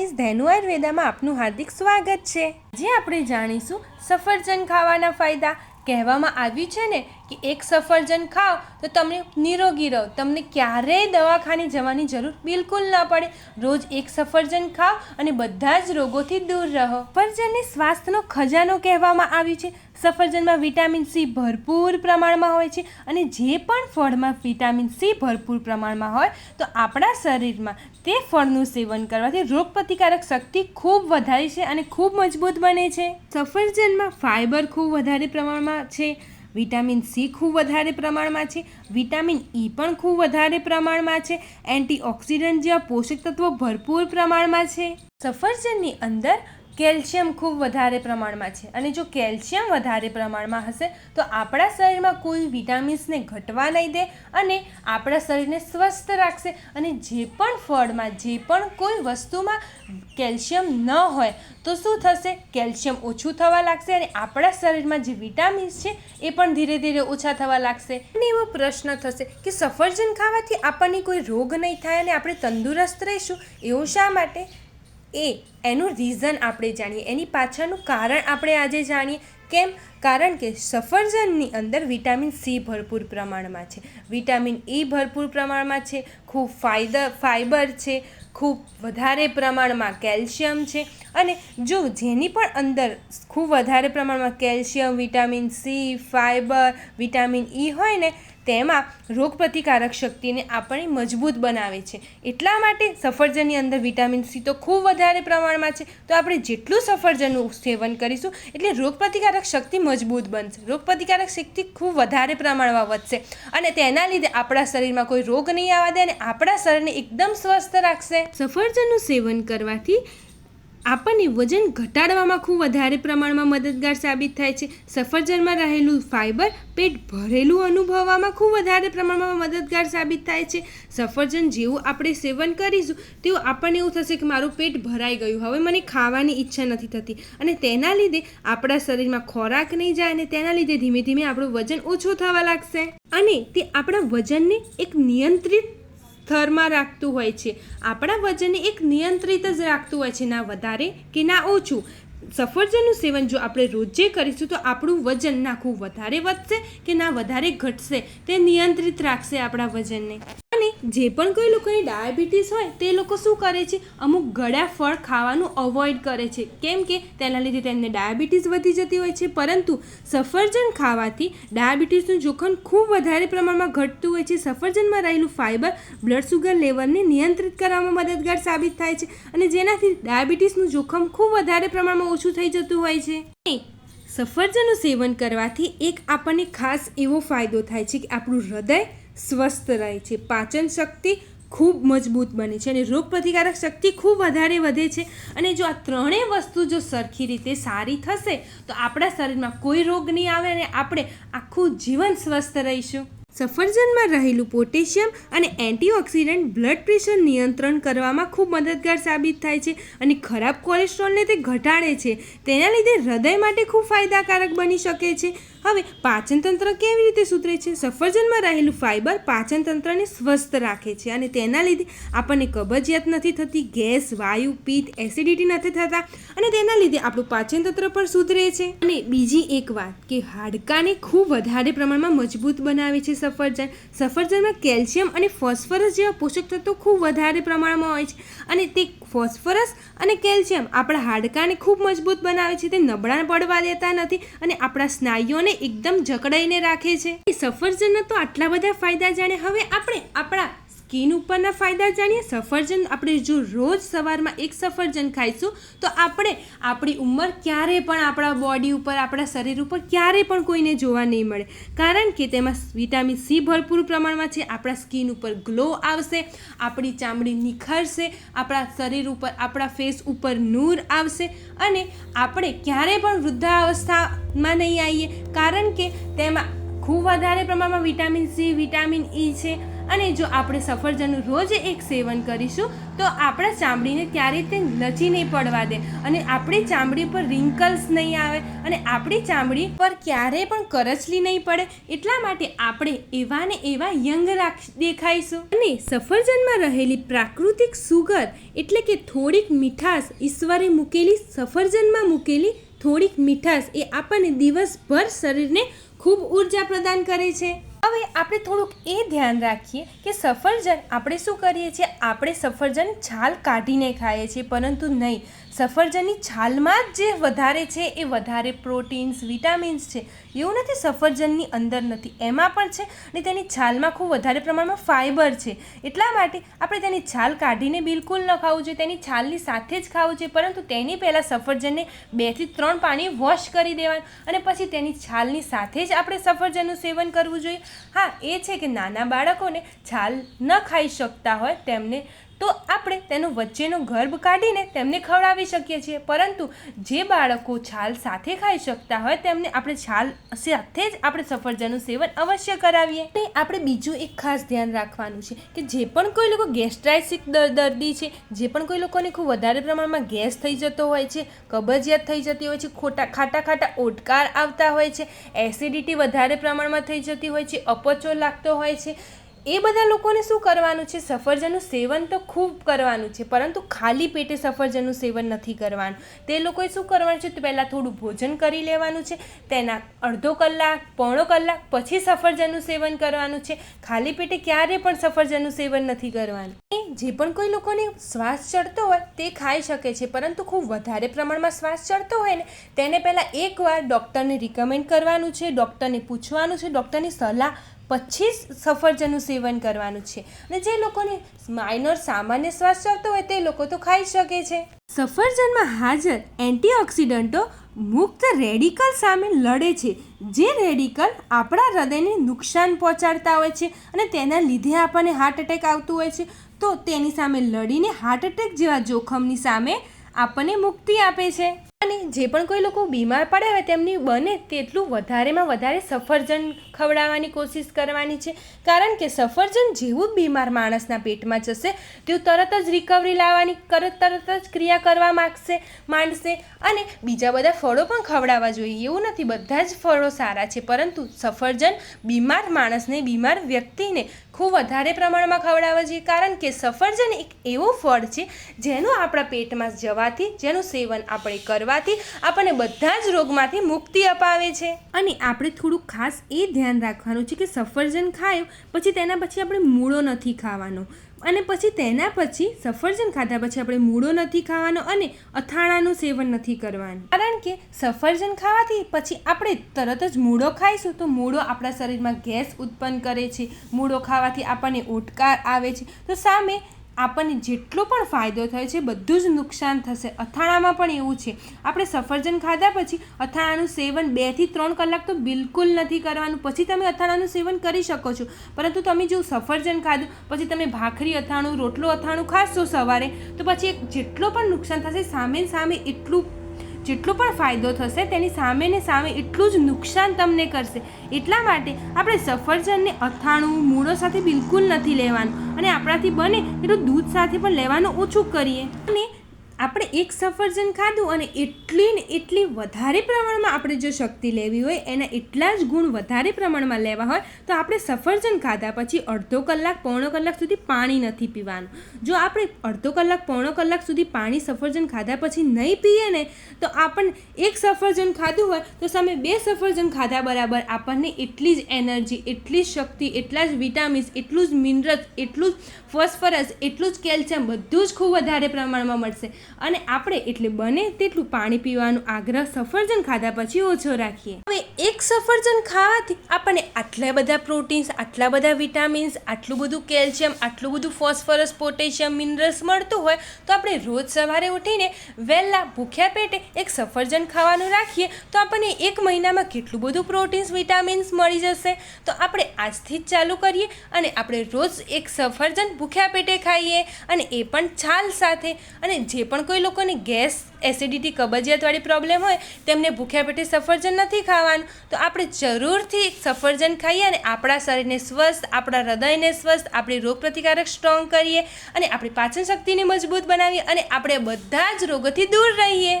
Guys Dhenu આયુર્વેદામાં આપનું હાર્દિક સ્વાગત છે. આજે આપણે જાણીશું સફરજન ખાવાના ફાયદા. કહેવામાં આવ્યું છે ને કે એક સફરજન ખાઓ તો તમે નિરોગી રહો. તમને ક્યારેય દવાખાને જવાની જરૂર બિલકુલ ના પડે. રોજ એક સફરજન ખાઓ અને બધા જ રોગોથી દૂર રહો. સફરજનને સ્વાસ્થ્યનો ખજાનો કહેવામાં આવ્યું છે. સફરજનમાં વિટામિન સી ભરપૂર પ્રમાણમાં હોય છે અને જે પણ ફળમાં વિટામિન સી ભરપૂર પ્રમાણમાં હોય તો આપણા શરીરમાં તે ફળનું સેવન કરવાથી રોગપ્રતિકારક શક્તિ ખૂબ વધારે છે અને ખૂબ મજબૂત બને છે. સફરજનમાં ફાઇબર ખૂબ વધારે પ્રમાણમાં છે, વિટામિન સી ખૂબ વધારે પ્રમાણમાં છે, વિટામિન ઈ પણ ખૂબ વધારે પ્રમાણમાં છે, એન્ટીઓક્સિડન્ટ જેવા પોષક તત્વો ભરપૂર પ્રમાણમાં છે. સફરજનની અંદર કેલ્શિયમ ખૂબ વધારે પ્રમાણમાં છે. અને જો કેલ્શિયમ વધારે પ્રમાણમાં હશે, તો આપણા શરીરમાં કોઈ વિટામિન્સને ઘટવા નહીં દે અને આપણા શરીરને સ્વસ્થ રાખશે. અને જે પણ ફળમાં, જે પણ કોઈ વસ્તુમાં કેલ્શિયમ ન હોય, તો શું થશે? કેલ્શિયમ ઓછું થવા લાગશે અને આપણા શરીરમાં જે વિટામિન્સ છે, એ પણ ધીરે ધીરે ઓછા થવા લાગશે. અને એવો પ્રશ્ન થશે કે સફરજન ખાવાથી આપણને કોઈ રોગ નહીં થાય અને આપણે તંદુરસ્ત રહીશું? એવું શા માટે? એ એનું રીઝન આપણે જાણીએ. એની પાછળનું કારણ આપણે આજે જાણીએ. કેમ? કારણ કે સફરજનની અંદર વિટામિન સી ભરપૂર પ્રમાણમાં છે. વિટામિન ઈ ભરપૂર પ્રમાણમાં છે. ખૂબ ફાયદા ફાઇબર છે. ખૂબ વધારે પ્રમાણમાં કેલ્શિયમ છે. અને જો જેની પણ અંદર ખૂબ વધારે પ્રમાણમાં calcium vitamin C fibre vitamin E હોય ને તેમાં રોગપ્રતિકારક શક્તિને આપણે મજબૂત બનાવે છે. એટલા માટે સફરજનની અંદર વિટામિન સી તો ખૂબ વધારે પ્રમાણમાં છે. તો આપણે જેટલું સફરજનનું સેવન કરીશું, એટલે રોગપ્રતિકારક શક્તિ મજબૂત બનશે. રોગપ્રતિકારક શક્તિ ખૂબ વધારે પ્રમાણમાં વધશે. અને તેના લીધે આપણા શરીરમાં કોઈ રોગ નહીં આવવા દે અને આપણા શરીરને એકદમ સ્વસ્થ રાખશે. સફરજનનું સેવન કરવાથી આપણને વજન ઘટાડવામાં ખૂબ વધારે પ્રમાણમાં મદદગાર સાબિત થાય છે. સફરજનમાં રહેલું ફાઇબર પેટ ભરેલું અનુભવવામાં ખૂબ વધારે પ્રમાણમાં મદદગાર સાબિત થાય છે. સફરજન જેવું આપણે સેવન કરીશું, તેવું આપણને એવું થશે કે મારું પેટ ભરાઈ ગયું. હવે મને ખાવાની ઈચ્છા નથી થતી. અને તેના લીધે આપણા શરીરમાં ખોરાક નહીં જાય અને તેના લીધે ધીમે ધીમે આપણું વજન ઓછું થવા લાગશે. અને તે આપણા વજનને એક નિયંત્રિત સ્તરમાં રાખતું હોય છે. આપણા વજનને એક નિયંત્રિત જ રાખતું હોય છે. ના વધારે કે ના ઓછું. સફરજનનું સેવન જો આપણે રોજે કરીશું તો આપણું વજન ના ખૂબ વધારે વધશે કે ના વધારે ઘટશે તે નિયંત્રિત રાખશે આપણા વજનને. જે પણ કોઈ લોકોને ડાયાબિટીસ હોય, તે લોકો શું કરે છે? અમુક ગળ્યા ફળ ખાવાનું અવોઇડ કરે છે. કેમ કે તેના લીધે તેમને ડાયાબિટીસ વધી જતી હોય છે. પરંતુ સફરજન ખાવાથી ડાયાબિટીસનું જોખમ ખૂબ વધારે પ્રમાણમાં ઘટતું હોય છે. સફરજનમાં રહેલું ફાઇબર બ્લડ સુગર લેવલને નિયંત્રિત કરવામાં મદદગાર સાબિત થાય છે અને જેનાથી ડાયાબિટીસનું જોખમ ખૂબ વધારે પ્રમાણમાં ઓછું થઈ જતું હોય છે. સફરજનનું સેવન કરવાથી એક આપણને ખાસ એવો ફાયદો થાય છે કે આપણું હૃદય સ્વસ્થ રહે છે. પાચન શક્તિ ખૂબ મજબૂત બને છે અને રોગ પ્રતિકારક શક્તિ ખૂબ વધારે વધે છે. અને જો આ ત્રણેય વસ્તુ જો સરખી રીતે સારી થશે, તો આપણા શરીરમાં કોઈ રોગ નહીં આવે અને આપણે આખું જીવન સ્વસ્થ રહીશું. સફરજનમાં રહેલું પોટેશિયમ અને એન્ટીઓક્સિડન્ટ બ્લડ પ્રેશર નિયંત્રણ કરવામાં ખૂબ મદદગાર સાબિત થાય છે અને ખરાબ કોલેસ્ટ્રોલને તે ઘટાડે છે. તેના લીધે હૃદય માટે ખૂબ ફાયદાકારક બની શકે છે. હવે પાચનતંત્ર કેવી રીતે સુધરે છે? સફરજનમાં રહેલું ફાઇબર પાચનતંત્રને સ્વસ્થ રાખે છે અને તેના લીધે આપણને કબજિયાત નથી થતી, ગેસ, વાયુ, પિત્ત એસિડિટી નથી થતા અને તેના લીધે આપણું પાચનતંત્ર પણ સુધરે છે. અને બીજી એક વાત કે હાડકાને ખૂબ વધારે પ્રમાણમાં મજબૂત બનાવે છે સફરજન. સફરજનમાં કેલ્શિયમ અને ફોસ્ફરસ જેવા પોષક તત્વો ખૂબ વધારે પ્રમાણમાં હોય છે અને તે ફોસ્ફરસ અને કેલ્શિયમ આપણા હાડકાને ખૂબ મજબૂત બનાવે છે. તે નબળા પડવા દેતા નથી અને આપણા સ્નાયુઓને એકદમ જકડાઈને રાખે છે. સફરજનના તો આટલા બધા ફાયદા જાણે. હવે આપણે આપણા સ્કિન ઉપરના ફાયદા જાણીએ? સફરજન, આપણે જો રોજ સવારમાં એક સફરજન ખાઈશું, તો આપણે આપણી ઉંમર ક્યારે પણ આપણા બોડી ઉપર, આપણા શરીર ઉપર ક્યારે પણ કોઈને જોવા નહીં મળે. કારણ કે તેમાં વિટામિન સી ભરપૂર પ્રમાણમાં છે, આપણા સ્કિન ઉપર ગ્લો આવશે, આપણી ચામડી નિખરશે, આપણા શરીર ઉપર, આપણા ફેસ ઉપર નૂર આવશે અને આપણે ક્યારે પણ વૃદ્ધાવસ્થામાં નહીં આવીએ. કારણ કે તેમાં ખૂબ વધારે પ્રમાણમાં વિટામિન સી વિટામિન ઈ છે અને જો આપણે સફરજનનું રોજ એક સેવન કરીશું, તો આપણા ચામડીને ક્યારેય તે લચી નહીં પડવા દે. અને આપણી ચામડી પર રિંકલ્સ નહીં આવે અને આપણી ચામડી પર ક્યારેય પણ કરચલી નહીં પડે. એટલા માટે આપણે એવા ને એવા યંગ રાખ દેખાઈશું. અને સફરજનમાં રહેલી પ્રાકૃતિક સુગર એટલે કે થોડીક મીઠાશ ઈશ્વરે મૂકેલી, સફરજનમાં મૂકેલી થોડીક મીઠાશ એ આપણને દિવસભર શરીરને ખૂબ ઊર્જા પ્રદાન કરે છે. હવે આપણે થોડુંક એ ધ્યાન રાખીએ કે સફરજન આપણે શું કરીએ છીએ? આપણે સફરજન છાલ કાઢીને ખાઈએ છીએ, પરંતુ નહીં. સફરજનની છાલમાં જ જે વધારે છે એ વધારે પ્રોટીન્સ, વિટામિન્સ છે. એવું નથી, સફરજનની અંદર નથી. એમાં પણ છે અને તેની છાલમાં ખૂબ વધારે પ્રમાણમાં ફાઇબર છે. એટલા માટે આપણે તેની છાલ કાઢીને બિલકુલ ન ખાવું જોઈએ. તેની છાલની સાથે જ ખાવું જોઈએ, પરંતુ તેની પહેલાં સફરજનને બેથી ત્રણ પાણી વોશ કરી દેવાનું અને પછી તેની છાલની સાથે જ આપણે સફરજનનું સેવન કરવું જોઈએ. હા એ છે કે નાના બાળકોને છાલ ન ખાઈ શકતા હોય તેમને તો આપણે તેનો વચ્ચેનો ગર્ભ કાઢીને તેમને ખવડાવી શકીએ છીએ. પરંતુ જે બાળકો છાલ સાથે ખાઈ શકતા હોય, તેમને આપણે છાલ સાથે જ આપણે સફરજનનું સેવન અવશ્ય કરાવીએ. અને આપણે બીજું એક ખાસ ધ્યાન રાખવાનું છે કે જે પણ કોઈ લોકો ગેસ્ટ્રાઇસિક દર્દી છે, જે પણ કોઈ લોકોને ખૂબ વધારે પ્રમાણમાં ગેસ થઈ જતો હોય છે, કબજિયાત થઈ જતી હોય છે, ખોટા, ખાટા ખાટા ઓટકાર આવતા હોય છે, એસિડિટી વધારે પ્રમાણમાં થઈ જતી હોય છે, અપચો લાગતો હોય છે એ બધા લોકોને શું કરવાનું છે? સફરજનનું સેવન તો ખૂબ કરવાનું છે, પરંતુ ખાલી પેટે સફરજનનું સેવન નથી કરવાનું. તે લોકોએ શું કરવાનું છે? તો પહેલાં થોડું ભોજન કરી લેવાનું છે, તેના અડધો કલાક, પોણો કલાક પછી સફરજનનું સેવન કરવાનું છે. ખાલી પેટે ક્યારે પણ સફરજનનું સેવન નથી કરવાનું. જે પણ કોઈ લોકોને શ્વાસ ચડતો હોય તે ખાઈ શકે છે, પરંતુ ખૂબ વધારે પ્રમાણમાં શ્વાસ ચડતો હોય ને, તેને પહેલાં એકવાર ડૉક્ટરને રિકમેન્ડ કરવાનું છે, ડૉક્ટરને પૂછવાનું છે, ડૉક્ટરની સલાહ પછી જ સફરજનનું સેવન કરવાનું છે. અને જે લોકોને માઇનોર સામાન્ય શ્વાસ ચડતો હોય તે લોકો તો ખાઈ શકે છે. સફરજનમાં હાજર એન્ટીઓક્સિડન્ટો મુક્ત રેડિકલ સામે લડે છે. જે રેડિકલ આપણા હૃદયને નુકસાન પહોંચાડતા હોય છે અને તેના લીધે આપણને હાર્ટ એટેક આવતું હોય છે. તો તેની સામે લડીને હાર્ટ એટેક જેવા જોખમની સામે આપણને મુક્તિ આપે છે. અને જે પણ કોઈ લોકો બીમાર પડ્યા હોય તેમની બને તેટલું વધારેમાં વધારે સફરજન ખવડાવવાની કોશિશ કરવાની છે. કારણ કે સફરજન જેવું બીમાર માણસના પેટમાં જશે, તેઓ તરત જ રિકવરી લાવવાની તરત તરત જ ક્રિયા કરવા માગશે, માંડશે અને બીજા બધા ફળો પણ ખવડાવવા જોઈએ. એવું નથી, બધા જ ફળો સારા છે, પરંતુ સફરજન બીમાર માણસને, બીમાર વ્યક્તિને ખૂબ વધારે પ્રમાણમાં ખવડાવવા જોઈએ. કારણ કે સફરજન એક એવું ફળ છે, જેનું આપણા પેટમાં જવાથી, જેનું સેવન આપણે કરવાથી આપણને બધા જ રોગમાંથી મુક્તિ અપાવે છે. અને આપણે થોડું ખાસ એ ધ્યાન રાખવાનું છે કે સફરજન ખાયું પછી તેના પછી આપણે મૂળો નથી ખાવાનો. અને પછી તેના પછી સફરજન ખાધા પછી આપણે મૂળો નથી ખાવાનો અને અથાણાનું સેવન નથી કરવાનું. કારણ કે સફરજન ખાવાથી પછી આપણે તરત જ મૂળો ખાઈશું તો મૂળો આપણા શરીરમાં ગેસ ઉત્પન્ન કરે છે. મૂળો ખાવાથી આપણને ઓટકાર આવે છે. તો સામે આપણને જેટલો પણ ફાયદો થયો છે, બધું જ નુકસાન થશે. અથાણામાં પણ એવું છે. આપણે સફરજન ખાધા પછી અથાણાનું સેવન બેથી ત્રણ કલાક તો બિલકુલ નથી કરવાનું. પછી તમે અથાણાનું સેવન કરી શકો છો. પરંતુ તમે જો સફરજન ખાધું, પછી તમે ભાખરી અથાણું, રોટલો અથાણું ખાશો સવારે, તો પછી જેટલો પણ નુકસાન થશે, સામે સામે એટલું જેટલો પણ ફાયદો થશે તેની સામે ને સામે એટલું જ નુકસાન તમને કરશે. એટલા માટે આપણે સફરજનને અથાણું, મૂળો સાથે બિલકુલ નથી લેવાનું. અને આપણાથી બને એટલું દૂધ સાથે પણ લેવાનું ઓછું કરીએ. અને આપણે એક સફરજન ખાધું અને એટલી ને એટલી વધારે પ્રમાણમાં આપણે જો શક્તિ લેવી હોય, એના એટલા જ ગુણ વધારે પ્રમાણમાં લેવા હોય, તો આપણે સફરજન ખાધા પછી અડધો કલાક, પોણો કલાક સુધી પાણી નથી પીવાનું. જો આપણે અડધો કલાક, પોણો કલાક સુધી પાણી સફરજન ખાધા પછી નહીં પીએ ને, તો આપણને એક સફરજન ખાધું હોય, તો સામે બે સફરજન ખાધા બરાબર. આપણને એટલી જ એનર્જી, એટલી જ શક્તિ, એટલા જ વિટામિન્સ, એટલું જ મિનરલ્સ, એટલું જ ફોસ્ફરસ, એટલું જ કેલ્શિયમ બધું જ ખૂબ વધારે પ્રમાણમાં મળશે. અને આપણે એટલે બને તેટલું પાણી પીવાનો આગ્રહ સફરજન ખાધા પછી ઓછો રાખીએ. હવે એક સફરજન ખાવાથી આપણને આટલા બધા પ્રોટીન્સ, આટલા બધા વિટામિન્સ, આટલું બધું કેલ્શિયમ, આટલું બધું ફોસ્ફરસ, પોટેશિયમ, મિનરલ્સ મળતું હોય તો આપણે રોજ સવારે ઉઠીને વહેલા ભૂખ્યા પેટે એક સફરજન ખાવાનું રાખીએ તો આપણને એક મહિનામાં કેટલું બધું પ્રોટીન્સ, વિટામિન્સ મળી જશે. તો આપણે આજથી જ ચાલુ કરીએ અને આપણે રોજ એક સફરજન ભૂખ્યા પેટે ખાઈએ અને એ પણ છાલ સાથે. અને જે પણ કોઈ લોકોને ગેસ, એસિડિટી, કબજિયાતવાળી પ્રોબ્લેમ હોય, તેમને ભૂખ્યા પેટે સફરજન નથી ખાવાનું. તો આપણે જરૂરથી સફરજન ખાઈએ અને આપણા શરીરને સ્વસ્થ, આપણા હૃદયને સ્વસ્થ, આપણી રોગપ્રતિકારક સ્ટ્રોંગ કરીએ અને આપણી પાચન શક્તિને મજબૂત બનાવીએ અને આપણે બધા જ રોગોથી દૂર રહીએ.